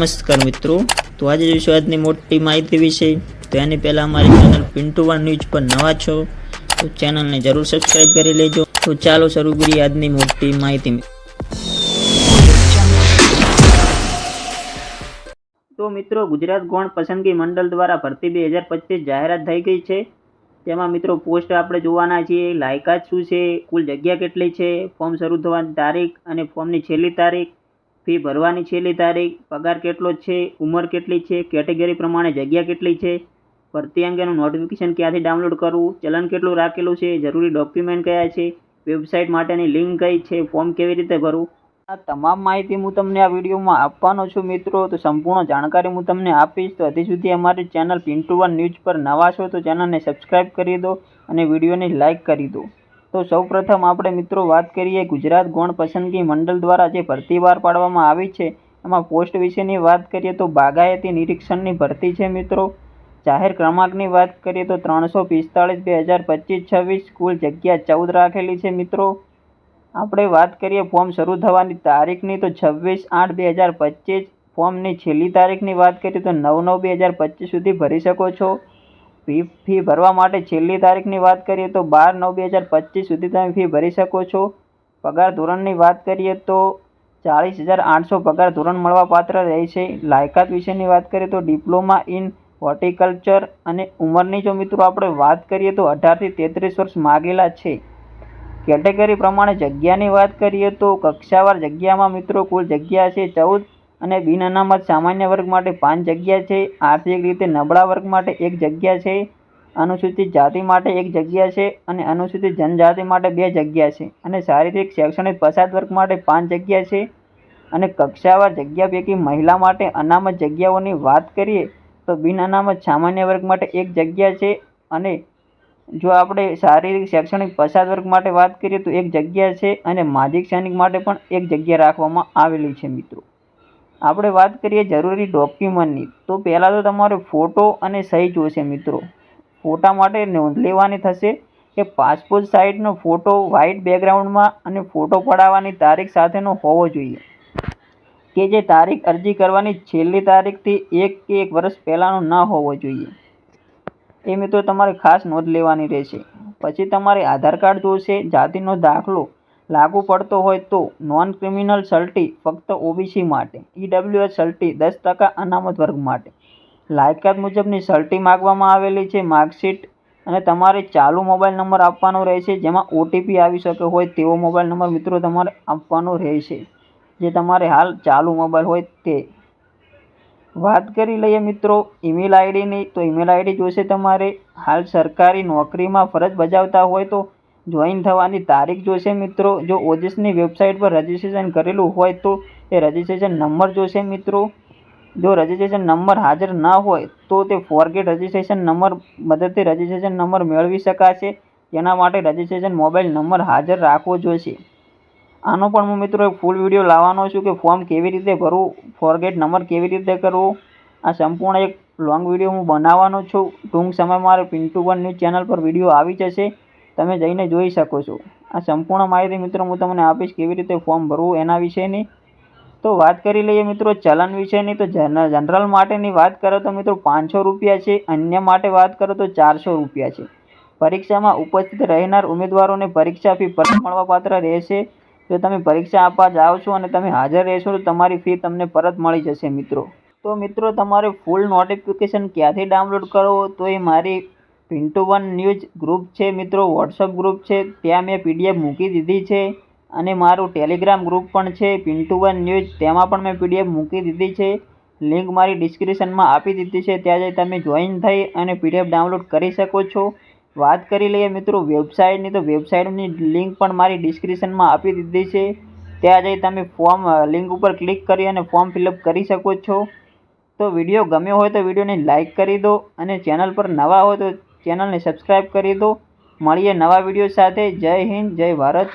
નમસ્કાર મિત્રો. તો આજે જોઈશું આજની મોટી માહિતી વિશે, તો એની પહેલાં અમારી ચેનલ પિન્ટુ વન ન્યૂઝ પર નવા છો, તો ચેનલને જરૂર સબસ્ક્રાઈબ કરી લેજો. તો ચાલો શરૂ કરીએ આજની મોટી માહિતી. તો મિત્રો, ગુજરાત ગૌણ પસંદગી મંડળ દ્વારા ભરતી બે હજાર પચીસ જાહેરાત થઈ ગઈ છે. તેમાં મિત્રો, પોસ્ટ આપણે જોવાના છીએ, લાયકાત શું છે, કુલ જગ્યા કેટલી છે ફોર્મ શરૂ થવાની તારીખ અને ફોર્મની છેલ્લી તારીખ ફી ભરવાની છેલ્લી તારીખ, પગાર કેટલો છે, ઉંમર કેટલી છે, કેટેગરી પ્રમાણે જગ્યા કેટલી છે, ભરતી અંગેનું નોટિફિકેશન ક્યાંથી ડાઉનલોડ કરવું ચલન કેટલું રાખેલું છે, જરૂરી ડોક્યુમેન્ટ કયા છે વેબસાઇટ માટેની લિંક કઈ છે ફોર્મ કેવી રીતે ભરવું? આ તમામ માહિતી હું તમને આ વિડીયોમાં આપવાનો છું મિત્રો, તો સંપૂર્ણ જાણકારી હું તમને આપીશ, તો હજી સુધી અમારી ચેનલ પિન્ટુ વન ન્યૂઝ પર નવા છો તો ચેનલને સબસ્ક્રાઈબ કરી દો અને વિડીયોને લાઇક કરી દો. તો સૌપ્રથમ આપણે મિત્રો વાત કરીએ ગુજરાત ગૌણ પસંદગી મંડળ દ્વારા જે ભરતી બહાર પાડવામાં આવી છે, એમાં પોસ્ટ વિશેની વાત કરીએ તો બાગાયતી નિરીક્ષણની ભરતી છે મિત્રો. જાહેર ક્રમાંકની વાત કરીએ તો ત્રણસો પિસ્તાળીસ બે હજાર પચીસ છવ્વીસ કુલ જગ્યા ચૌદ રાખેલી છે મિત્રો. આપણે વાત કરીએ ફોર્મ શરૂ થવાની તારીખની તો છવ્વીસ આઠ બે હજાર પચીસ, ફોર્મની છેલ્લી તારીખની વાત કરીએ તો નવ નવ બે હજાર પચીસ સુધી ભરી શકો છો. ફી ફી ભરવા માટે છેલ્લી તારીખની વાત કરીએ તો બાર નવ બે હજાર પચીસ સુધી તમે ફી ભરી શકો છો. પગાર ધોરણની વાત કરીએ તો ચાળીસ હજાર આઠસો પગાર ધોરણ મળવાપાત્ર રહેશે. લાયકાત વિશેની વાત કરીએ તો ડિપ્લોમા ઇન હોર્ટિકલ્ચર અને ઉંમરની જો મિત્રો આપણે વાત કરીએ તો અઢારથી તેત્રીસ વર્ષ માગેલા છે. કેટેગરી પ્રમાણે જગ્યાની વાત કરીએ તો કક્ષાવાર જગ્યામાં મિત્રો કુલ જગ્યા છે ચૌદ અને બિન અનામત સામાન્ય વર્ગ માટે પાંચ જગ્યા છે. આર્થિક રીતે નબળા વર્ગ માટે એક જગ્યા છે. અનુસૂચિત જાતિ માટે એક જગ્યા છે અને અનુસૂચિત જનજાતિ માટે બે જગ્યા છે. અને શારીરિક, શૈક્ષણિક પછાત વર્ગ માટે પાંચ જગ્યા છે. અને કક્ષાવાર જગ્યા પૈકી મહિલા માટે અનામત જગ્યાઓની વાત કરીએ તો બિન અનામત સામાન્ય વર્ગ માટે એક જગ્યા છે. અને જો આપણે શારીરિક, શૈક્ષણિક પછાત વર્ગ માટે વાત કરીએ તો એક જગ્યા છે અને માજિક સૈનિક માટે પણ એક જગ્યા રાખવામાં આવેલી છે મિત્રો. આપણે વાત કરીએ જરૂરી ડોક્યુમેન્ટની, તો પહેલાં તો તમારે ફોટો અને સહી જોશે મિત્રો. ફોટા માટે નોંધ લેવાની થશે કે પાસપોર્ટ સાઇઝનો ફોટો, વ્હાઇટ બેકગ્રાઉન્ડમાં અને ફોટો પડાવવાની તારીખ સાથેનો હોવો જોઈએ. કે જે તારીખ અરજી કરવાની છેલ્લી તારીખથી એક કે એક વર્ષ પહેલાંનો ન હોવો જોઈએ. એ મિત્રો તમારે ખાસ નોંધ લેવાની રહેશે. પછી તમારે આધાર કાર્ડ જોશે જાતિનો દાખલો લાગુ પડતો હોય તો નોન ક્રિમિનલ સલ્ટી ફક્ત ઓબીસી માટે ઈડબ્લ્યુએસ સલ્ટી દસ ટકા અનામત વર્ગ માટે. લાયકાત મુજબની સલ્ટી માગવામાં આવેલી છે માર્કશીટ અને તમારે ચાલુ મોબાઈલ નંબર આપવાનો રહેશે, જેમાં ઓટીપી આવી શકે હોય તેવો મોબાઈલ નંબર મિત્રો તમારે આપવાનો રહેશે. જે તમારે હાલ ચાલુ મોબાઈલ હોય તે. વાત કરી લઈએ મિત્રો ઈમેલ આઈડીની તો ઈમેલ આઈડી જોશે તમારે. હાલ સરકારી નોકરીમાં ફરજ બજાવતા હોય તો જોઈન થવાની તારીખ જોશે મિત્રો. જો ઓજસની વેબસાઇટ પર રજિસ્ટ્રેશન કરેલું હોય તો એ રજિસ્ટ્રેશન નંબર જોશે મિત્રો. જો રજિસ્ટ્રેશન નંબર હાજર ન હોય તો તે ફોરગેટ રજિસ્ટ્રેશન નંબર મદદથી રજિસ્ટ્રેશન નંબર મેળવી શકાશે. તેના માટે રજિસ્ટ્રેશન મોબાઈલ નંબર હાજર રાખવો જોઈશે આનો પણ હું મિત્રો એક ફૂલ વીડિયો લાવવાનો છું કે ફોર્મ કેવી રીતે ભરવું ફોરગેટ નંબર કેવી રીતે કરવું. આ સંપૂર્ણ એક લોંગ વીડિયો હું બનાવવાનો છું. ટૂંક સમયમાં મારે પિન્ટુ વન ન્યૂઝ ચેનલ પર વીડિયો આવી જશે. તમે જઈને જોઈ શકો છો. આ સંપૂર્ણ માહિતી મિત્રો હું તમને આપીશ કેવી રીતે ફોર્મ ભરવું એના વિશેની. તો વાત કરી લઈએ મિત્રો ચલન વિશેની. તો જનરલ માટેની વાત કરો તો મિત્રો પાંચસો રૂપિયા છે. અન્ય માટે વાત કરો તો ચારસો રૂપિયા છે. પરીક્ષામાં ઉપસ્થિત રહેનાર ઉમેદવારોને પરીક્ષા ફી પરત મળવાપાત્ર રહેશે. જો તમે પરીક્ષા આપવા જાઓ છો અને તમે હાજર રહેશો તો તમારી ફી તમને પરત મળી જશે મિત્રો. તો મિત્રો તમારે ફૂલ નોટિફિકેશન ક્યાંથી ડાઉનલોડ કરવો? તો એ મારી પિન્ટુ વન ન્યૂઝ ગ્રુપ છે મિત્રો, વોટ્સઅપ ગ્રુપ છે, ત્યાં મેં પીડીએફ મૂકી દીધી છે અને મારું ટેલિગ્રામ ગ્રુપ પણ છે, પિન્ટુ વન ન્યૂઝ, તેમાં પણ મેં પીડીએફ મૂકી દીધી છે. લિંક મારી ડિસ્ક્રિપ્શનમાં આપી દીધી છે, ત્યાં જઈ તમે જોઈન થઈ અને પીડીએફ ડાઉનલોડ કરી શકો છો. વાત કરી લઈએ મિત્રો વેબસાઇટની, તો વેબસાઇટની લિંક પણ મારી ડિસ્ક્રિપ્શનમાં આપી દીધી છે. ત્યાં જઈ તમે ફોર્મ લિંક ઉપર ક્લિક કરી અને ફોર્મ ફિલઅપ કરી શકો છો. તો વીડિયો ગમ્યો હોય તો વિડીયોને લાઇક કરી દો અને ચેનલ પર નવા હોય તો ચેનલને સબસ્ક્રાઈબ કરી દો. મળીએ નવા વીડિયો સાથે. જય હિન્દ જય ભારત.